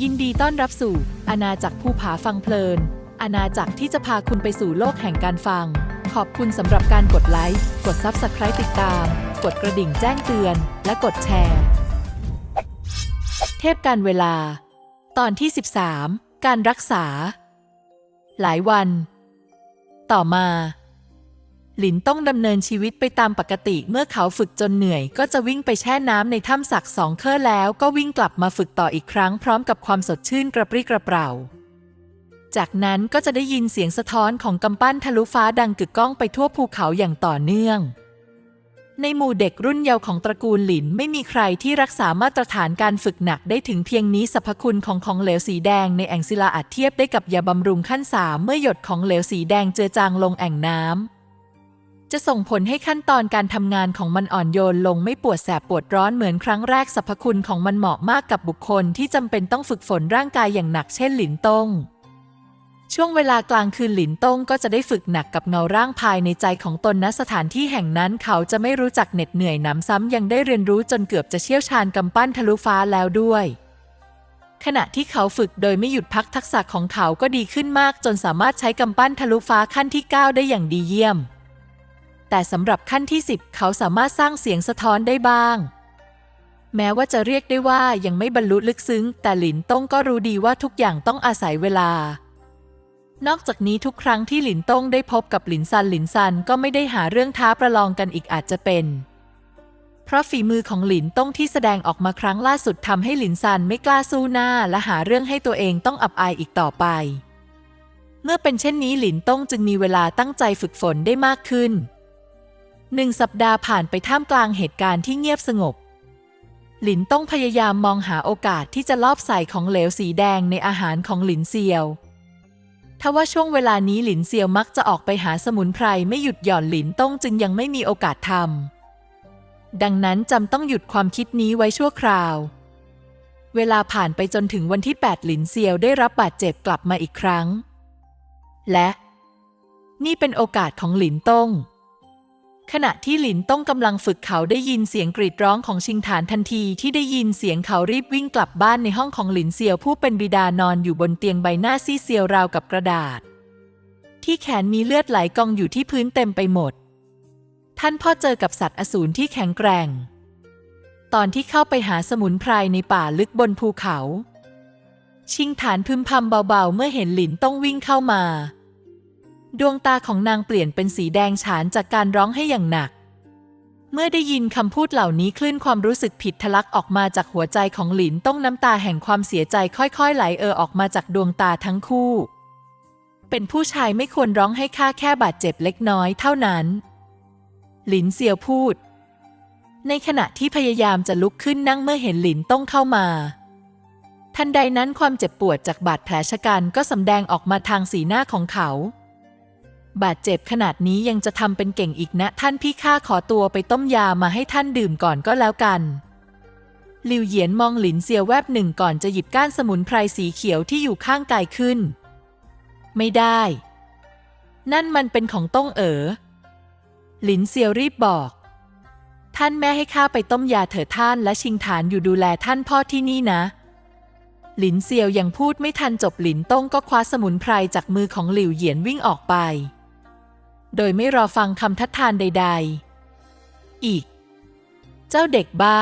ยินดีต้อนรับสู่อาณาจักรภูผาฟังเพลิน อาณาจักรที่จะพาคุณไปสู่โลกแห่งการฟัง ขอบคุณสำหรับการกดไลค์ กด Subscribe ติดตาม กดกระดิ่งแจ้งเตือน และกดแชร์ เทพการเวลา ตอนที่ 13 การรักษา หลายวัน ต่อมา หลินต้องดำเนินชีวิตไปตามปกติ เมื่อเขาฝึกจนเหนื่อย ก็จะวิ่งไปแช่น้ำในถ้ำสักสองเคอแล้ว ก็วิ่งกลับมาฝึกต่ออีกครั้งพร้อมกับความสดชื่นกระปรี้กระเปร่า จากนั้นก็จะได้ยินเสียงสะท้อนของกำปั้นทะลุฟ้าดังกึกก้องไปทั่วภูเขาอย่างต่อเนื่อง ในหมู่เด็กรุ่นเยาว์ของตระกูลหลินไม่มีใครที่รักษามาตรฐานการฝึกหนักได้ถึงเพียงนี้สรรพคุณของของเหลวสีแดงในแอ่งศิลาอาจเทียบได้กับยาบำรุงขั้นสามเมื่อหยดของเหลวสีแดงเจือจางลงแอ่งน้ำ จะส่งผลให้ขั้นตอนการทำงานของมันอ่อนโยนลงไม่ปวดแสบปวดร้อนเหมือนครั้งแรกสรรพคุณของมันเหมาะมากกับบุคคลที่จำเป็นต้องฝึกฝนร่างกายอย่างหนักเช่นหลินตงช่วงเวลากลางคืนหลินตงก็จะได้ฝึกหนักกับเงาร่างภายในใจของตนณสถานที่แห่งนั้นเขาจะไม่รู้จักเหน็ดเหนื่อยหนำซ้ำยังได้เรียนรู้จนเกือบจะเชี่ยวชาญกำปั้นทะลุฟ้าแล้วด้วย ขณะที่เขาฝึกโดยไม่หยุดพักทักษะของเขาก็ดีขึ้นมากจนสามารถใช้กำปั้นทะลุฟ้าขั้นที่ 9 ได้อย่างดีเยี่ยม แต่สำหรับขั้นที่ 10 เขาสามารถสร้างเสียงสะท้อนได้บ้าง แม้ว่าจะเรียกได้ว่ายังไม่บรรลุลึกซึ้ง แต่หลินต้งก็รู้ดีว่าทุกอย่างต้องอาศัยเวลา นอกจากนี้ทุกครั้งที่หลินต้งได้พบกับหลินซันหลินซันก็ไม่ได้หาเรื่องท้าประลองกันอีกอาจจะเป็น เพราะฝีมือของหลินต้งที่แสดงออกมาครั้งล่าสุดทำให้หลินซันไม่กล้าสู้หน้า และหาเรื่องให้ตัวเองต้องอับอายอีกต่อไป เมื่อเป็นเช่นนี้หลินต้งจึงมีเวลาตั้งใจฝึกฝนได้มากขึ้น หนึ่งสัปดาห์ผ่านไปท่ามกลางเหตุการณ์ที่เงียบสงบ หลินต้องพยายามมองหาโอกาสที่จะลอบใส่ของเหลวสีแดงในอาหารของหลินเซียวทว่าช่วงเวลานี้หลินเซียวมักจะออกไปหาสมุนไพรไม่หยุดหย่อนหลินต้องจึงยังไม่มีโอกาสทำดังนั้นจำต้องหยุดความคิดนี้ไว้ชั่วคราว เวลาผ่านไปจนถึงวันที่ 8 หลินเซียวได้รับบาดเจ็บกลับมาอีกครั้ง และ นี่เป็นโอกาสของหลินต้ง ขณะที่หลินต้องกำลังฝึกเขาได้ยินเสียงกรีดร้องของชิงฐานทันทีที่ได้ยินเสียงเขารีบวิ่งกลับบ้านในห้องของหลินเซียวผู้เป็นบิดานอนอยู่บนเตียงใบหน้าซีเซียวราวกับกระดาษ ที่แขนมีเลือดไหลกองอยู่ที่พื้นเต็มไปหมด ท่านพ่อเจอกับสัตว์อสูรที่แข็งแกร่ง ตอนที่เข้าไปหาสมุนไพรในป่าลึกบนภูเขา ชิงฐานพึมพำเบาๆ เมื่อเห็นหลินต้องวิ่งเข้ามา ดวงตาของนางเปลี่ยนเป็นสีแดงฉานจากการร้องให้อย่างหนัก เมื่อได้ยินคำพูดเหล่านี้คลื่นความรู้สึกผิดทะลักออกมาจากหัวใจของหลินต้องน้ำตาแห่งความเสียใจค่อยๆ ไหลเออออกมาจากดวงตาทั้งคู่ เป็นผู้ชายไม่ควรร้องให้ข้าแค่บาดเจ็บเล็กน้อยเท่านั้น หลินเซียวพูด ในขณะที่พยายามจะลุกขึ้นนั่งเมื่อเห็นหลินต้องเข้ามาทันใดนั้นความเจ็บปวดจากบาดแผลชะกันก็สำแดงออกมาทางสีหน้าของเขา บาดเจ็บขนาดนี้ยังจะทำเป็นเก่งอีกนะ ท่านพี่ข้าขอตัวไปต้มยามาให้ท่านดื่มก่อนก็แล้วกันหลิวเหยียนมองหลินเซียวแวบหนึ่งก่อนจะหยิบก้านสมุนไพรสีเขียวที่อยู่ข้างกายขึ้น ไม่ได้ นั่นมันเป็นของต้องเอ๋อหลินเซียวรีบบอก ท่านแม่ให้ข้าไปต้มยาเถิดท่านและชิงฐานอยู่ดูแลท่านพ่อที่นี่นะหลินเซียวยังพูดไม่ทันจบหลินต้งก็คว้าสมุนไพรจากมือของหลิวเหยียนวิ่งออกไป โดยไม่รอฟังคำทัดทานใด ๆ อีก เจ้าเด็กบ้า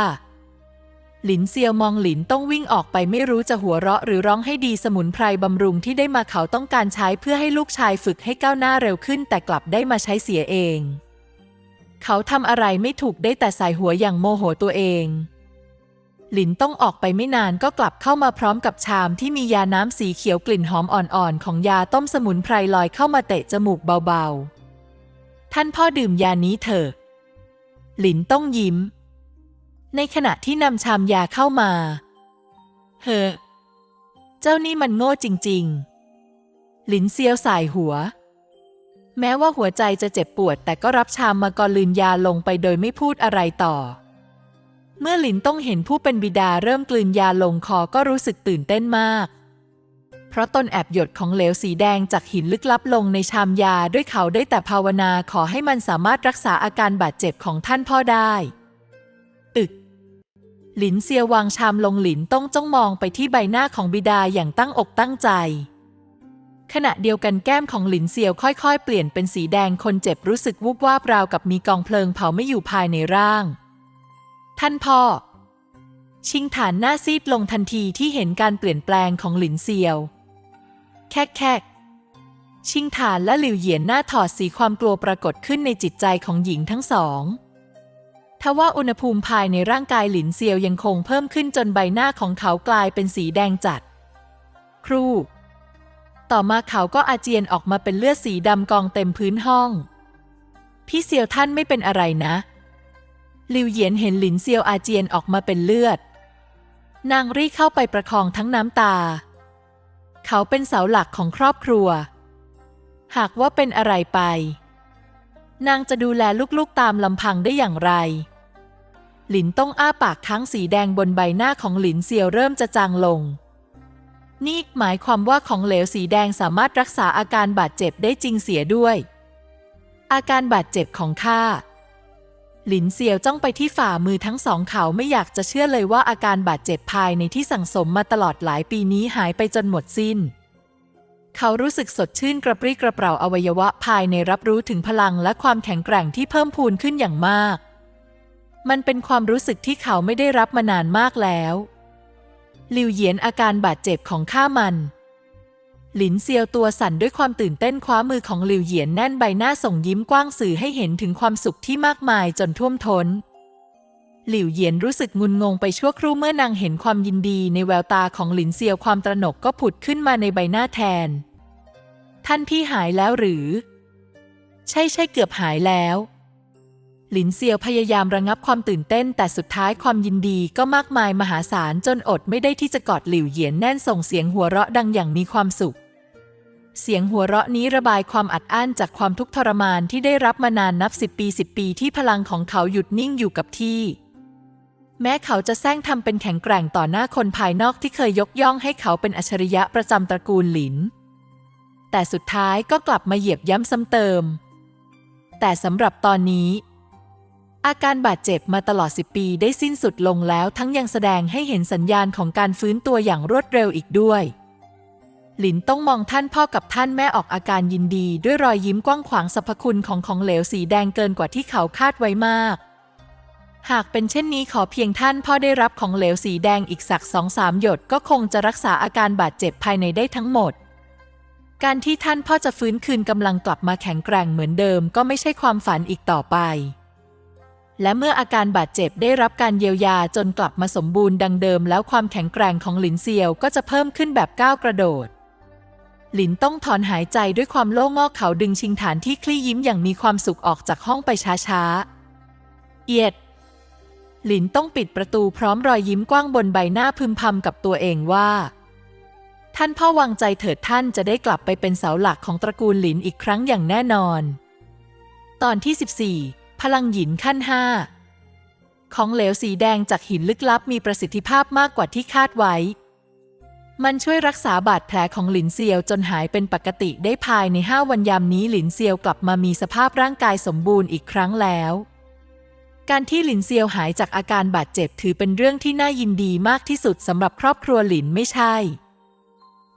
หลินเซียวมองหลินต้องวิ่งออกไปไม่รู้จะหัวเราะหรือร้องให้ดีสมุนไพรบำรุงที่ได้มาเขาต้องการใช้เพื่อให้ลูกชายฝึกให้ก้าวหน้าเร็วขึ้น แต่กลับได้มาใช้เสียเอง เขาทำอะไรไม่ถูกได้แต่ใส่หัวอย่างโมโหตัวเองหลินต้องออกไปไม่นานก็กลับเข้ามาพร้อมกับชามที่มียาน้ำสีเขียวกลิ่นหอมอ่อนๆ ของยาต้มสมุนไพรลอยเข้ามาเตะจมูกเบาๆ ท่านพ่อดื่มยานี้เถอะ หลินต้องยิ้ม ในขณะที่นำชามยาเข้ามา เฮ้อ เจ้านี่มันโง่จริง ๆ หลินเซียวสายหัว แม้ว่าหัวใจจะเจ็บปวด แต่ก็รับชามมากอลืนยาลงไปโดยไม่พูดอะไรต่อ เมื่อหลินต้องเห็นผู้เป็นบิดาเริ่มกลืนยาลงคอก็รู้สึกตื่นเต้นมาก เพราะตนแอบหยดของเหลวสีแดงจากหินลึกลับลงในชามยาด้วยเขาได้แต่ภาวนาขอให้มันสามารถรักษาอาการบาดเจ็บของท่านพ่อได้ตึกหลินเซียววางชามลงหลินต้องจ้องมองไปที่ใบหน้าของบิดาอย่างตั้งอกตั้งใจ ขณะเดียวกันแก้มของหลินเซียวค่อยๆ เปลี่ยนเป็นสีแดงคนเจ็บรู้สึกวูบวาบราวกับมีกองเพลิงเผาไม่อยู่ภายในร่าง ท่านพ่อ ชิงฐานหน้าซีดลงทันทีที่เห็นการเปลี่ยนแปลงของหลินเซียว แคกแคกชิงฐานและหลิวเหยียนหน้าถอดสีความกลัวปรากฏขึ้นในจิตใจของหญิงทั้งสองทว่าอุณหภูมิภายในร่างกายหลินเซียวยังคงเพิ่มขึ้นจนใบหน้าของเขากลายเป็นสีแดงจัด ครู ต่อมาเขาก็อาเจียนออกมาเป็นเลือดสีดำกองเต็มพื้นห้อง พี่เซียวท่านไม่เป็นอะไรนะหลิวเหยียนเห็นหลินเซียวอาเจียนออกมาเป็นเลือด นางรีบเข้าไปประคองทั้งน้ำตา เขาเป็นเสาหลักของครอบครัว หากว่าเป็นอะไรไป นางจะดูแลลูกๆตามลำพังได้อย่างไร หลินต้องอ้าปากค้างสีแดงบนใบหน้าของหลินเซียวเริ่มจะจางลง นี่หมายความว่าของเหลวสีแดงสามารถรักษาอาการบาดเจ็บได้จริงเสียด้วย อาการบาดเจ็บของข้า หลินเซียวจ้องไปที่ฝ่ามือทั้งสองเขาไม่อยากจะเชื่อเลยว่าอาการบาดเจ็บภายในที่สั่งสมมาตลอดหลายปีนี้หายไปจนหมดสิ้น เขารู้สึกสดชื่นกระปรี้กระเปร่าอวัยวะภายในรับรู้ถึงพลังและความแข็งแกร่งที่เพิ่มพูนขึ้นอย่างมาก มันเป็นความรู้สึกที่เขาไม่ได้รับมานานมากแล้วหลิวเหยียนอาการบาดเจ็บของข้ามัน หลินเซียวตัวสั่นด้วยความตื่นเต้นคว้ามือของหลิวเหยียนแน่นใบหน้าส่งยิ้มกว้างสื่อให้เห็นถึงความสุขที่มากมายจนท่วมทน้น หลิวเหยียนรู้สึกงุนงงไปชั่วครู่เมื่อนางเห็นความยินดีในแววตาของหลินเซียวความตระหนกก็ผุดขึ้นมาในใบหน้าแทน ท่านพี่หายแล้วหรือ ใช่ใช่เกือบหายแล้ว หลินเซียวพยายามระงับความตื่นเต้น แต่สุดท้ายความยินดีก็มากมายมหาศาลจนอดไม่ได้ที่จะกอดหลิวเหยียนแน่นส่งเสียงหัวเราะดังอย่างมีความสุข เสียงหัวเราะนี้ระบายความอัดอั้นจากความทุกข์ทรมานที่ได้รับมานานนับสิบปีสิบปีที่พลังของเขาหยุดนิ่งอยู่กับที่แม้เขาจะแซงทำเป็นแข็งแกร่งต่อหน้าคนภายนอกที่เคยยกย่องให้เขาเป็นอัจฉริยะประจำตระกูลหลิน แต่สุดท้ายก็กลับมาเหยียบย้ำซ้ำเติม แต่สำหรับตอนนี้ อาการบาดเจ็บมาตลอด 10 ปีได้สิ้นสุดลงแล้วทั้งยังแสดงให้เห็นสัญญาณของการฟื้นตัวอย่างรวดเร็วอีกด้วย หลินต้องมองท่านพ่อกับท่านแม่ออกอาการยินดี ด้วยรอยยิ้มกว้างขวางสรรพคุณของของเหลวสีแดงเกินกว่าที่เขาคาดไว้มาก หากเป็นเช่นนี้ขอเพียงท่านพ่อได้รับของเหลวสีแดงอีกสักสองสามหยดก็คงจะรักษาอาการบาดเจ็บภายในได้ทั้งหมดการที่ท่านพ่อจะฟื้นคืนกำลังกลับมาแข็งแกร่งเหมือนเดิมก็ไม่ใช่ความฝันอีกต่อไป และเมื่ออาการบาดเจ็บได้รับการเยียวยาจนกลับมาสมบูรณ์ดังเดิม แล้วความแข็งแกร่งของหลินเซียวก็จะเพิ่มขึ้นแบบก้าวกระโดด หลินต้องถอนหายใจด้วยความโล่งอกเขาดึงชิงฐานที่คลี่ยิ้มอย่างมีความสุขออกจากห้องไปช้าๆ เอียด หลินต้องปิดประตูพร้อมรอยยิ้มกว้างบนใบหน้าพึมพำกับตัวเองว่า ท่านพ่อวางใจเถิดท่านจะได้กลับไปเป็นเสาหลักของตระกูลหลินอีกครั้งอย่างแน่นอน ตอนที่ 14 พลังหินขั้นห้าของเหลวสีแดงจากหินลึกลับมีประสิทธิภาพมากกว่าที่คาดไว้ มันช่วยรักษาบาดแผลของหลินเซียวจนหายเป็นปกติได้ภายในห้าวันยามนี้หลินเซียวกลับมามีสภาพร่างกายสมบูรณ์อีกครั้งแล้ว การที่หลินเซียวหายจากอาการบาดเจ็บถือเป็นเรื่องที่น่ายินดีมากที่สุดสำหรับครอบครัวหลินไม่ใช่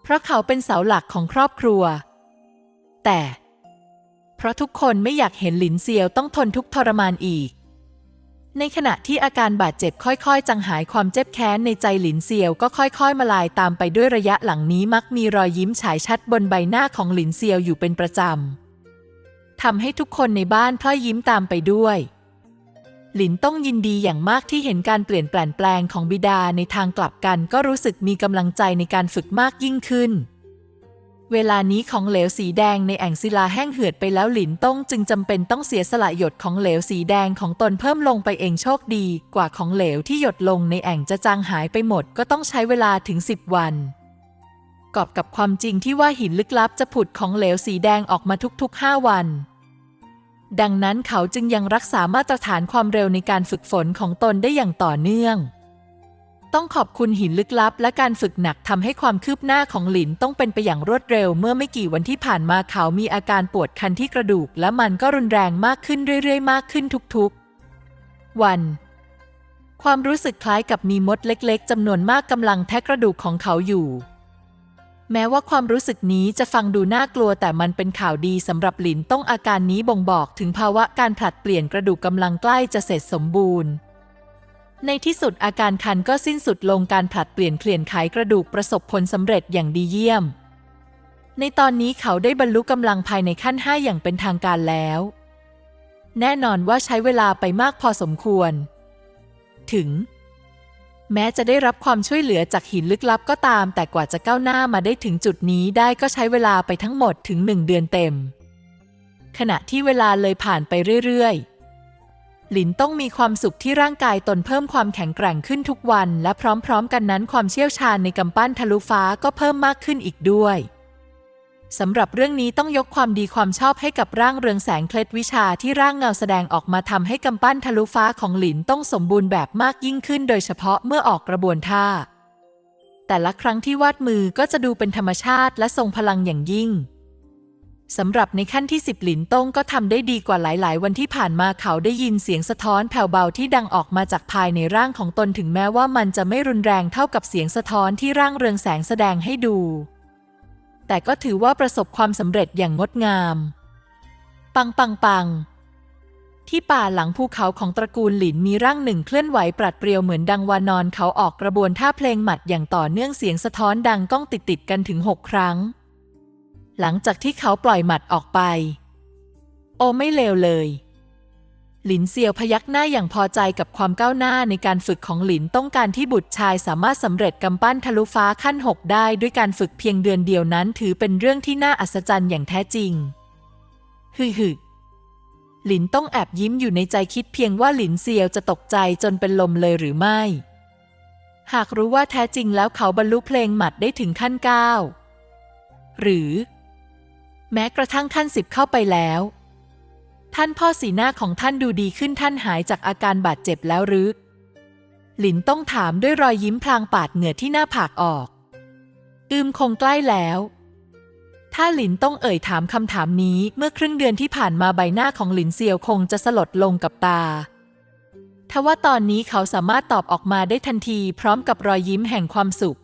เพราะเขาเป็นเสาหลักของครอบครัว แต่ ราะทุกคนไม่อยากเห็นหลินเซียวต้องทนทุกทรมานอีก ในขณะที่อาการบาดเจ็บค่อยๆ จังหายความเจ็บแค้นในใจหลินเซียวก็ค่อยๆ มาลายตามไปด้วยระยะหลังนี้มักมีรอยยิ้มฉายชัดบนใบหน้าของหลินเซียวอยู่เป็นประจำทำให้ทุกคนในบ้านพลอยยิ้มตามไปด้วยหลินต้องยินดีอย่างมากที่เห็นการเปลี่ยนแปลงของบิดาในทางกลับกัน ก็รู้สึกมีกำลังใจในการฝึกมากยิ่งขึ้น เวลานี้ของเหลวสีแดงในแอ่งศิลาแห้งเหือดไปแล้วหลินต้งจึงจำเป็นต้องเสียสละหยดของเหลวสีแดงของตนเพิ่มลงไปเองโชคดี กว่าของเหลวที่หยดลงในแอ่งจะจางหายไปหมดก็ต้องใช้เวลาถึง 10 วันกอบกับความจริงที่ว่าหินลึกลับจะผุดของเหลวสีแดงออกมาทุกๆ 5 วัน ดังนั้นเขาจึงยังรักษามาตรฐานความเร็วในการฝึกฝนของตนได้อย่างต่อเนื่อง ต้องขอบคุณหินลึกลับ และการฝึกหนักทำให้ความคืบหน้าของหลินต้องเป็นไปอย่างรวดเร็ว เมื่อไม่กี่วันที่ผ่านมาเขามีอาการปวดคันที่กระดูก และมันก็รุนแรงมากขึ้นเรื่อยๆ มากขึ้นทุกๆ วัน ความรู้สึกคล้ายกับมีมดเล็กๆจำนวนมากกำลังแทะกระดูกของเขาอยู่แม้ว่าความรู้สึกนี้จะฟังดูน่ากลัวแต่มันเป็นข่าวดีสำหรับหลินต้องอาการนี้บ่งบอกถึงภาวะการผลัดเปลี่ยนกระดูกกำลังใกล้จะเสร็จสมบูรณ์ ในที่สุดอาการคันก็สิ้นสุดลงการผลัดเปลี่ยนเปลี่ยนไขกระดูกประสบผลสำเร็จอย่างดีเยี่ยม ในตอนนี้เขาได้บรรลุกำลังภายในขั้น 5 อย่างเป็นทางการแล้ว แน่นอนว่าใช้เวลาไปมากพอสมควร ถึง แม้จะได้รับความช่วยเหลือจากหินลึกลับก็ตาม แต่กว่าจะก้าวหน้ามาได้ถึงจุดนี้ได้ก็ใช้เวลาไปทั้งหมดถึงหนึ่งเดือนเต็ม ขณะที่เวลาเลยผ่านไปเรื่อยๆ หลินต้องมีความสุขที่ร่างกายตนเพิ่มความแข็งแกร่งขึ้นทุกวัน และพร้อมๆ กันนั้นความเชี่ยวชาญในกำปั้นทะลุฟ้าก็เพิ่มมากขึ้นอีกด้วยสำหรับเรื่องนี้ต้องยกความดีความชอบให้กับร่างเรืองแสงเคล็ดวิชาที่ร่างเงาแสดงออกมาทำให้กำปั้นทะลุฟ้าของหลินต้องสมบูรณ์แบบมากยิ่งขึ้น โดยเฉพาะเมื่อออกกระบวนท่า แต่ละครั้งที่วาดมือก็จะดูเป็นธรรมชาติและทรงพลังอย่างยิ่ง สำหรับในขั้นที่สิบหลินต้งก็ทำได้ดีกว่าหลายๆ วันที่ผ่านมาเขาได้ยินเสียงสะท้อนแผ่วเบาที่ดังออกมาจากภายในร่างของตนถึงแม้ว่ามันจะไม่รุนแรงเท่ากับเสียงสะท้อนที่ร่างเรืองแสงแสดงให้ดู แต่ก็ถือว่าประสบความสำเร็จอย่างงดงาม ปังปังปังที่ป่าหลังภูเขาของตระกูลหลินมีร่างหนึ่งเคลื่อนไหวปรัดเปรียวเหมือนดังวานอนเขาออกกระบวนท่าเพลงหมัดอย่างต่อเนื่องเสียงสะท้อนดังก้องติดติดกันถึงหกครั้ง หลังจากที่เขาปล่อยหมัดออกไป โอไม่เลวเลย หลินเซียวพยักหน้าอย่างพอใจกับความก้าวหน้าในการฝึกของหลินต้องการที่บุตรชายสามารถสำเร็จกำปั้นทะลุฟ้าขั้นหกได้ด้วยการฝึกเพียงเดือนเดียวนั้น ถือเป็นเรื่องที่น่าอัศจรรย์อย่างแท้จริงฮึฮึหลินต้องแอบยิ้มอยู่ในใจคิดเพียงว่าหลินเซียวจะตกใจจนเป็นลมเลยหรือไม่ หากรู้ว่าแท้จริงแล้วเขาบรรลุเพลงหมัดได้ถึงขั้นเก้าหรือ แม้กระทั่งขั้นสิบเข้าไปแล้ว ท่านพ่อสีหน้าของท่านดูดีขึ้นท่านหายจากอาการบาดเจ็บแล้วหรือ หลินต้องถามด้วยรอยยิ้มพลางปาดเหงื่อที่หน้าผากออก อืมคงใกล้แล้ว ถ้าหลินต้องเอ่ยถามคำถามนี้เมื่อครึ่งเดือนที่ผ่านมาใบหน้าของหลินเซียวคงจะสลดลงกับตาทว่าตอนนี้เขาสามารถตอบออกมาได้ทันทีพร้อมกับรอยยิ้มแห่งความสุข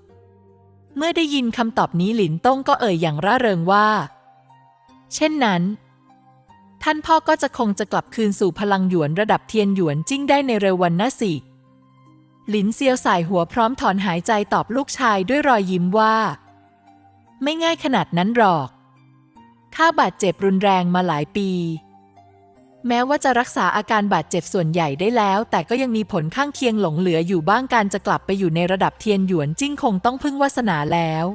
เมื่อได้ยินคำตอบนี้หลินต้องก็เอ่ยอย่างร่าเริงว่า เช่นนั้น ท่านพ่อก็จะคงจะกลับคืนสู่พลังหยวนระดับเทียนหยวนจิ้งได้ในเร็ววันนะสิหลินเซียวสายหัวพร้อมถอนหายใจตอบลูกชายด้วยรอยยิ้มว่า ไม่ง่ายขนาดนั้นหรอก ข้าบาดเจ็บรุนแรงมาหลายปี แม้ว่าจะรักษาอาการบาดเจ็บส่วนใหญ่ได้แล้ว แต่ก็ยังมีผลข้างเคียงหลงเหลืออยู่บ้างการจะกลับไปอยู่ในระดับเทียนหยวนจิ้งคงต้องพึ่งวาสนาแล้ว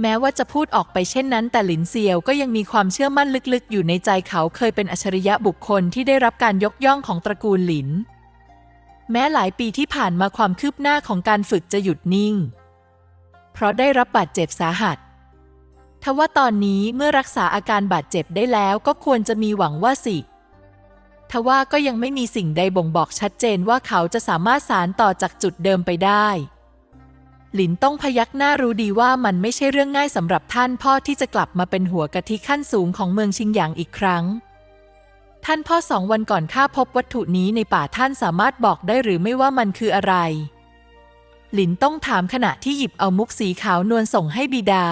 แม้ว่าจะพูดออกไปเช่นนั้น แต่หลินเซียวก็ยังมีความเชื่อมั่นลึกๆ อยู่ในใจเขาเคยเป็นอัจฉริยะบุคคลที่ได้รับการยกย่องของตระกูลหลิน แม้หลายปีที่ผ่านมาความคืบหน้าของการฝึกจะหยุดนิ่ง เพราะได้รับบาดเจ็บสาหัสทว่าตอนนี้เมื่อรักษาอาการบาดเจ็บได้แล้วก็ควรจะมีหวังว่าสิทว่าก็ยังไม่มีสิ่งใดบ่งบอกชัดเจนว่าเขาจะสามารถสารต่อจากจุดเดิมไปได้ หลินต้องพยักหน้ารู้ดีว่ามันไม่ใช่เรื่องง่ายสำหรับท่านพ่อที่จะกลับมาเป็นหัวกะทิขั้นสูงของเมืองชิงหยางอีกครั้ง ท่านพ่อสองวันก่อนข้าพบวัตถุนี้ในป่าท่านสามารถบอกได้หรือไม่ว่ามันคืออะไร หลินต้องถามขณะที่หยิบเอามุกสีขาวนวลส่งให้บิดา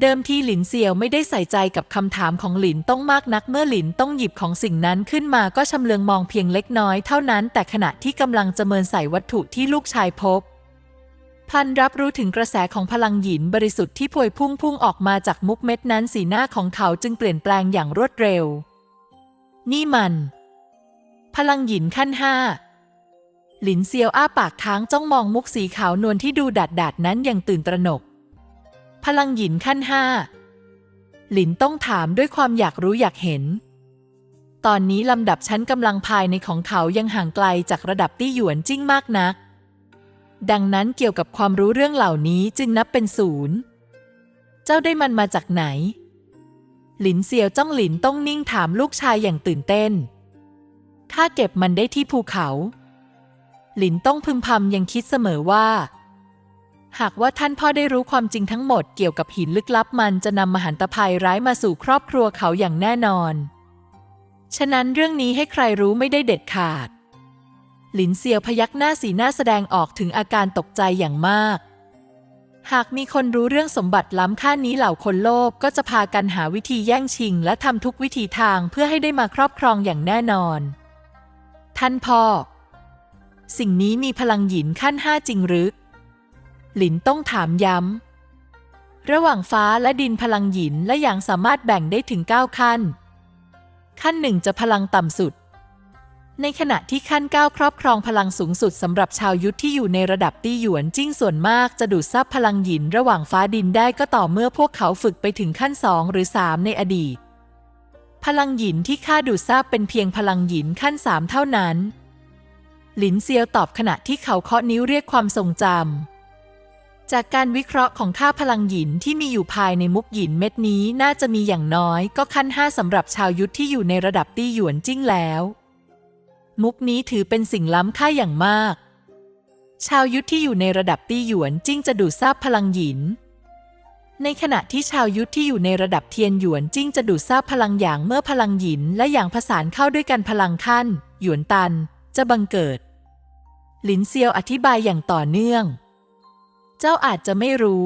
เดิมทีหลินเซียวไม่ได้ใส่ใจกับคำถามของหลินต้องมากนักเมื่อหลินต้องหยิบของสิ่งนั้นขึ้นมาก็ชำเลืองมองเพียงเล็กน้อยเท่านั้น แต่ขณะที่กำลังจะเมินใส่วัตถุที่ลูกชายพบ พันรับรู้ถึงกระแสของพลังหยินบริสุทธิ์ที่พวยพุ่งพุ่งออกมาจากมุกเม็ดนั้นสีหน้าของเขาจึงเปลี่ยนแปลงอย่างรวดเร็ว นี่มัน พลังหยินขั้นห้าหลินเซียวอ้าปากค้างจ้องมองมุกสีขาวนวลที่ดูดัดดาดนั้นอย่างตื่นตระหนก พลังหยินขั้นห้าหลินต้องถามด้วยความอยากรู้อยากเห็น ตอนนี้ลำดับชั้นกำลังภายในของเขายังห่างไกลจากระดับตี้หยวนจิ้งมากนัก ดังนั้นเกี่ยวกับความรู้เรื่องเหล่านี้จึงนับเป็นศูนย์เจ้าได้มันมาจากไหน หลินเซียวจ้องหลินต้องนิ่งถามลูกชายอย่างตื่นเต้น ข้าเก็บมันได้ที่ภูเขา หลินต้องพึมพำยังคิดเสมอว่า หากว่าท่านพ่อได้รู้ความจริงทั้งหมดเกี่ยวกับหินลึกลับมันจะนำมหันตภัยร้ายมาสู่ครอบครัวเขาอย่างแน่นอน ฉะนั้นเรื่องนี้ให้ใครรู้ไม่ได้เด็ดขาด หลินเซียวพยักหน้าสีหน้าแสดงออกถึงอาการตกใจอย่างมาก หากมีคนรู้เรื่องสมบัติล้ำค่านี้เหล่าคนโลภก็จะพากันหาวิธีแย่งชิง และทำทุกวิธีทางเพื่อให้ได้มาครอบครองอย่างแน่นอน ท่านพ่อ สิ่งนี้มีพลังหยินขั้นห้าจริงหรือ หลินต้องถามย้ำ ระหว่างฟ้าและดินพลังหยินและอย่างสามารถแบ่งได้ถึง 9 ขั้น ขั้นหนึ่งจะพลังต่ำสุด ในขณะที่ขั้น9ครอบครองพลังสูงสุดสำหรับชาวยุทธที่อยู่ในระดับตี้หยวนจิ้งส่วนมากจะดูดซับพลังหยินระหว่างฟ้าดินได้ก็ต่อเมื่อพวกเขาฝึกไปถึงขั้น2หรือ3ในอดีต พลังหยินที่ค่าดูดซับเป็นเพียงพลังหยินขั้น3เท่านั้น หลินเซียวตอบขณะที่เขาเคาะนิ้วเรียกความทรงจำจากการวิเคราะห์ของค่าพลังหยินที่มีอยู่ภายในมุกหยินเม็ดนี้น่าจะมีอย่างน้อย ก็ขั้นห้าสำหรับชาวยุทธที่อยู่ในระดับตี้หยวนจิ้งแล้ว มุกนี้ถือเป็นสิ่งล้ำค่าอย่างมาก ชาวยุทธที่อยู่ในระดับตี้หยวนจิ้งจะดูดซาบพลังหยิน ในขณะที่ชาวยุทธที่อยู่ในระดับเทียนหยวนจิ้งจะดูดซาบพลังหยางเมื่อพลังหยินและหยางผสานเข้าด้วยกันพลังขั้น หยวนตัน จะบังเกิด หลินเซียวอธิบายอย่างต่อเนื่อง เจ้าอาจจะไม่รู้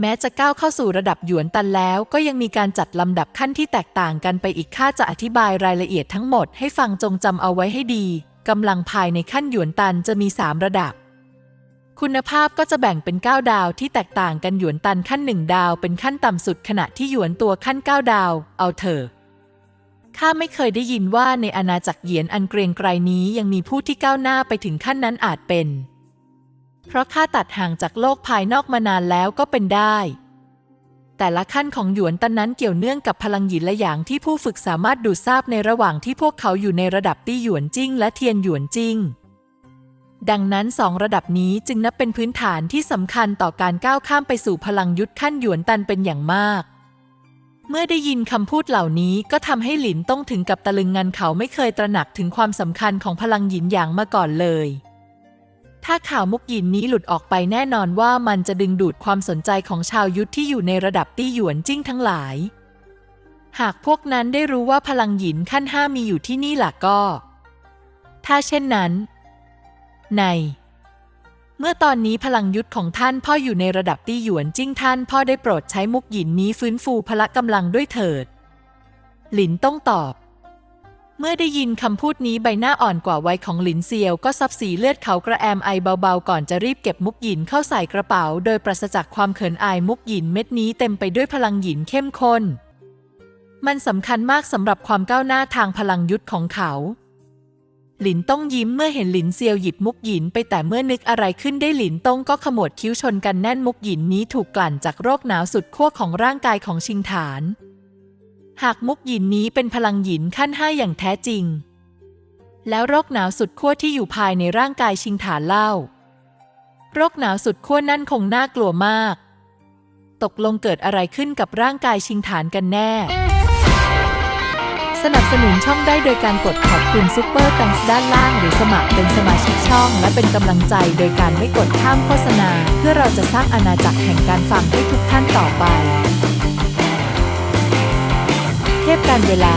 แม้จะก้าวเข้าสู่ระดับหยวนตันแล้ว ก็ยังมีการจัดลำดับขั้นที่แตกต่างกันไปอีกข้าจะอธิบายรายละเอียดทั้งหมดให้ฟังจงจำเอาไว้ให้ดีกำลังภายในขั้นหยวนตันจะมี 3 ระดับ คุณภาพก็จะแบ่งเป็น 9 ดาวที่แตกต่างกันหยวนตันขั้น 1 ดาวเป็นขั้นต่ำสุดขณะที่หยวนตัวขั้น 9 ดาว เอาเถอะข้าไม่เคยได้ยินว่าในอาณาจักรเหยียนอันเกรียงไกรนี้ยังมีผู้ที่ก้าวหน้าไปถึงขั้นนั้นอาจเป็น เพราะข้าตัดห่างจากโลกภายนอกมานานแล้วก็เป็นได้ แต่ละขั้นของหยวนตันนั้นเกี่ยวเนื่องกับพลังหยินและหยางที่ผู้ฝึกสามารถดูดซาบในระหว่างที่พวกเขาอยู่ในระดับตี้หยวนจิ้งและเทียนหยวนจิ้งดังนั้นสองระดับนี้จึงนับเป็นพื้นฐานที่สำคัญต่อการก้าวข้ามไปสู่พลังยุทธขั้นหยวนตันเป็นอย่างมาก เมื่อได้ยินคำพูดเหล่านี้ก็ทำให้หลินต้องถึงกับตะลึงงันเขาไม่เคยตระหนักถึงความสำคัญของพลังหยินหยางมาก่อนเลย ถ้าข่าวมุกหยินนี้หลุดออกไปแน่นอนว่ามันจะดึงดูดความสนใจของชาวยุทธที่อยู่ในระดับตี้หยวนจิ้งทั้งหลาย หากพวกนั้นได้รู้ว่าพลังหยินขั้นห้ามีอยู่ที่นี่ล่ะก็ ถ้าเช่นนั้น ใน เมื่อตอนนี้พลังยุทธของท่านพ่ออยู่ในระดับตี้หยวนจิ้งท่านพ่อได้โปรดใช้มุกหยินนี้ฟื้นฟูพละกำลังด้วยเถิด หลินต้องตอบ เมื่อได้ยินคำพูดนี้ใบหน้าอ่อนกว่าวัยของหลินเซียวก็ซับสีเลือดเขากระแอมไอเบาๆ ก่อนจะรีบเก็บมุกหยินเข้าใส่กระเป๋า โดยปราศจากความเขินอายมุกหยินเม็ดนี้เต็มไปด้วยพลังหยินเข้มข้น มันสำคัญมากสำหรับความก้าวหน้าทางพลังยุทธของเขา หลินต้องยิ้มเมื่อเห็นหลินเซียวหยิบมุกหยินไปแต่เมื่อนึกอะไรขึ้นได้หลินต้องก็ขมวดคิ้วชนกันแน่นมุกหยินนี้ถูกกลั่นจากโรคหนาวสุดขั้วของร่างกายของชิงฐาน หากมุกหยินนี้เป็นพลังหยินขั้นห้าอย่างแท้จริง แล้วโรคหนาวสุดขั้วที่อยู่ภายในร่างกายชิงฐานเล่า โรคหนาวสุดขั้วนั่นคงน่ากลัวมาก ตกลงเกิดอะไรขึ้นกับร่างกายชิงฐานกันแน่ สนับสนุนช่องได้โดยการกดขอบคุณซุปเปอร์ตังส์ด้านล่าง หรือสมัครเป็นสมาชิกช่อง และเป็นกำลังใจโดยการไม่กดข้ามโฆษณา เพื่อเราจะสร้างอาณาจักรแห่งการฟังให้ทุกท่านต่อไป เทพการเวลา